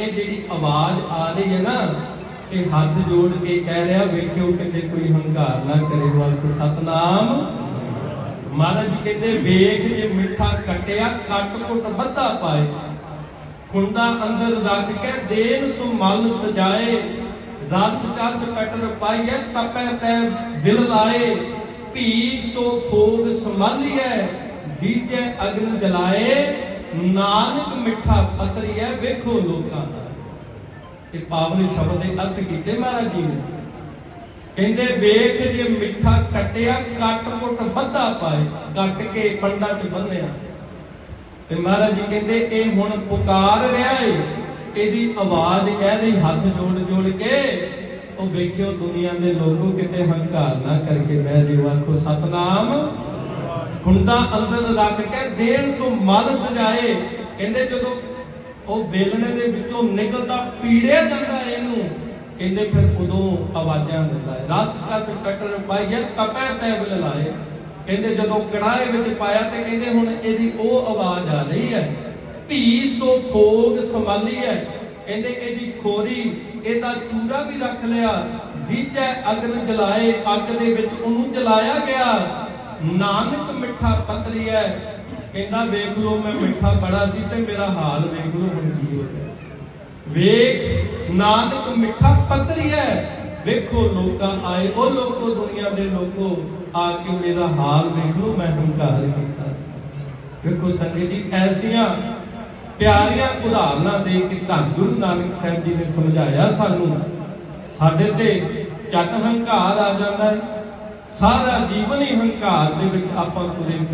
ਇਹ ਜਿਹੜੀ ਆਵਾਜ਼ ਆ ਰਹੀ ਹੈ ਨਾ, ਇਹ ਹੱਥ ਜੋੜ ਕੇ ਕਹਿ ਰਿਹਾ, ਵੇਖਿਓ ਕਿਤੇ ਕੋਈ ਹੰਕਾਰ ਨਾ ਕਰੇ ਵਾਹਿਗੁਰੂ ਸਤਨਾਮ। ਮਹਾਰਾਜ ਜੀ ਕਹਿੰਦੇ, ਵੇਖ ਜੇ ਮਿੱਠਾ ਕਟਿਆ, ਕੱਟ ਕੁੱਟ ਬੱਧਾ ਪਾਏ। ਖੁੰਡਾ ਅੰਦਰ ਰੱਖ ਕੇ ਦੇਨ ਸੋ ਮਲ ਸਜਾਏ। ਰਸ ਕਸ ਕਟਰ ਪਾਈਐ ਤਪੈ ਤੈ ਦਿਲ ਲਾਏ। ਭੀ ਸੋ ਭੋਗ ਸੰਭਾਲੀਐ, ਦੀਜੈ ਅਗਨ ਜਲਾਏ। ਨਾਨਕ ਮਿੱਠਾ ਪਤਰੀਐ ਵੇਖੋ ਲੋਕਾਂ ਦਾ। ਇਹ ਪਾਵਨ ਸ਼ਬਦ ਦੇ ਅਰਥ ਕੀਤੇ ਮਹਾਰਾਜ ਜੀ ਨੇ। ਕਹਿੰਦੇ, ਵੇਖ ਜੇ ਮਿੱਠਾ ਕਟਿਆ, ਕੱਟ ਕੁੱਟ ਬੱਧਾ ਪਾਏ, ਕੱਟ ਕੇ ਪੰਡਾ ਚ ਬੰਨਿਆ। ਤੇ ਮਹਾਰਾਜ ਜੀ ਕਹਿੰਦੇ, ਇਹ ਹੁਣ ਪੁਕਾਰ ਰਿਹਾ ਏ। ਇਹਦੀ ਆਵਾਜ਼ ਕਹਿ ਰਹੀ ਹੱਥ ਜੋੜ ਜੋੜ ਕੇ, ਉਹ ਵੇਖਿਓ ਦੁਨੀਆ ਦੇ ਲੋਕੋ ਕਿਤੇ ਹੰਕਾਰ ਨਾ ਕਰਕੇ ਮੈਂ ਜਿਓ। ਆਖੋ, ਸਤਨਾਮ ਖੁੰਡਾ ਅੰਦਰ ਰੱਖ ਕੇ ਦੇਣ ਸੋ ਸਜਾਏ। ਕਹਿੰਦੇ ਜਦੋਂ ਉਹ ਬੇਲਣੇ ਦੇ ਵਿੱਚੋਂ ਨਿਕਲਦਾ, ਪੀੜਿਆ ਜਾਂਦਾ ਇਹਨੂੰ। ਕਹਿੰਦੇ ਫਿਰ ਉਦੋਂ ਆਵਾਜ਼ਾਂ ਦਿੰਦਾ ਹੈ, ਰਸ ਕਸ ਕਟਰ ਪਾਈਏ ਤਪੈ ਤੈ ਲਾਏ ਕਹਿੰਦੇ ਜਦੋਂ ਕੜਾਰੇ ਵਿੱਚ ਪਾਇਆ ਤੇ ਕਹਿੰਦੇ ਹੁਣ ਇਹਦੀ ਉਹ ਆਵਾਜ਼ ਆ ਰਹੀ ਹੈ, ਭੀ ਸੋ ਭੋਗ ਸੰਭਾਲੀ ਹੈ। ਕਹਿੰਦੇ ਇਹਦੀ ਖੋਰੀ, ਇਹਦਾ ਚੂੜਾ ਵੀ ਰੱਖ ਲਿਆ, ਦੀਜੈ ਅਗਨ ਜਲਾਏ, ਅੱਗ ਦੇ ਵਿੱਚ ਉਹਨੂੰ ਜਲਾਇਆ ਗਿਆ। ਨਾਨਕ ਮਿੱਠਾ ਪਤਰੀ ਕਹਿੰਦਾ, ਵੇਖ ਲਓ, ਮੈਂ ਮਿੱਠਾ ਬੜਾ ਸੀ ਤੇ ਮੇਰਾ ਹਾਲ ਵੇਖ ਲਓ, ਹੁਣ ਕੀ ਹੋ ਗਿਆ ਵੇਖ, ਨਾਨਕ ਮਿੱਠਾ ਪਤਰੀ ਵੇਖੋ, ਲੋਕਾਂ ਆਏ, ਉਹ ਲੋਕੋ, ਦੁਨੀਆ ਦੇ ਲੋਕੋ, ਆ ਕੇ ਮੇਰਾ ਹਾਲ ਵੇਖ ਲਓ, ਮੈਂ ਹੰਕਾਰ ਕੀਤਾ ਸੀ। ਵੇਖੋ, ਸੰਗਤ ਜੀ, ਐਸੀਆਂ ਪਿਆਰੀਆਂ ਉਦਾਹਰਨਾਂ ਦੇ ਕੇ ਧੰਨ ਗੁਰੂ ਨਾਨਕ ਸਾਹਿਬ ਜੀ ਨੇ ਸਮਝਾਇਆ ਸਾਨੂੰ। ਸਾਡੇ ਤੇ ਚੱਕ ਹੰਕਾਰ ਆ ਜਾਂਦਾ ਹੈ। ਸਾਰਾ ਜੀਵਨ ਹੀ ਹੰਕਾਰ ਦੇ ਵਿੱਚ ਆਪਾਂ ਤੁਰੇ